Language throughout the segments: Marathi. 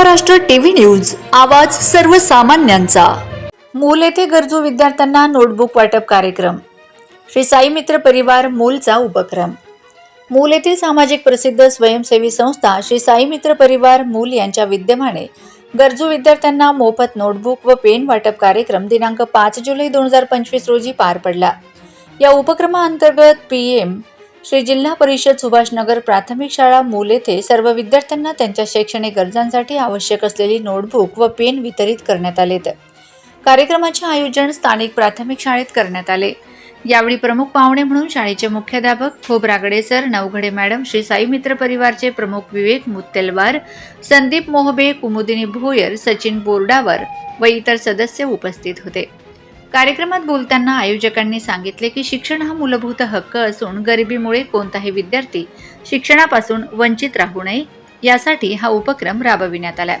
महाराष्ट्र टीव्ही न्यूज आवाज सर्वसामान्यांचा. मूल येथे गरजू विद्यार्थ्यांना नोटबुक वाटप कार्यक्रम. श्री साई मित्र परिवार मूलचा उपक्रम. मूल येथील सामाजिक प्रसिद्ध स्वयंसेवी संस्था श्री साई मित्र परिवार मूल यांच्या विद्यमाने गरजू विद्यार्थ्यांना मोफत नोटबुक व पेन वाटप कार्यक्रम दिनांक पाच जुलै दोन हजार पंचवीस रोजी पार पडला. या उपक्रमाअंतर्गत पी एम श्री जिल्हा परिषद सुभाषनगर प्राथमिक शाळा मूल येथे सर्व विद्यार्थ्यांना त्यांच्या शैक्षणिक गरजांसाठी आवश्यक असलेली नोटबुक व पेन वितरित करण्यात आलेत कार्यक्रमाचे आयोजन स्थानिक प्राथमिक शाळेत करण्यात आले. यावेळी प्रमुख पाहुणे म्हणून शाळेचे मुख्याध्यापक खोबरागडे सर नवघडे मॅडम श्री साई मित्र परिवारचे प्रमुख विवेक मुत्तेलवार संदीप मोहबे कुमुदिनी भोयर सचिन बोर्डावर व इतर सदस्य उपस्थित होते. कार्यक्रमात बोलताना आयोजकांनी सांगितले की शिक्षण हा मूलभूत हक्क असून गरिबीमुळे कोणताही विद्यार्थी शिक्षणापासून वंचित राहू नये यासाठी हा उपक्रम राबविण्यात आला.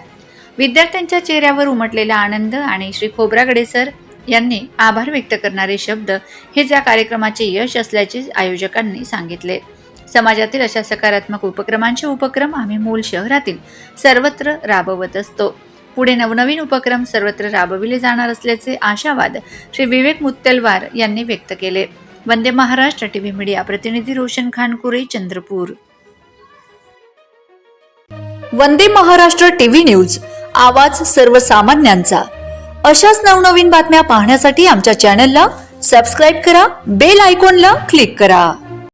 विद्यार्थ्यांच्या चेहऱ्यावर उमटलेला आनंद आणि श्री खोब्रागडे सर यांनी आभार व्यक्त करणारे शब्द हेच या कार्यक्रमाचे यश असल्याचे आयोजकांनी सांगितले. समाजातील अशा सकारात्मक उपक्रमांचे उपक्रम आम्ही मूल शहरातील सर्वत्र राबवत असतो. पुढे नवनवीन उपक्रम सर्वत्र राबविले जाणार असल्याचे आशावाद श्री विवेक मुत्तलवार यांनी व्यक्त केले. Vande Maharashtra T V media प्रतिनिधी रोशन खानकुरे चंद्रपूर. वंदे महाराष्ट्र टीव्ही न्यूज आवाज सर्वसामान्यांचा. अशाच नवनवीन बातम्या पाहण्यासाठी आमच्या चॅनलला सबस्क्राईब करा बेल आयकॉनला क्लिक करा.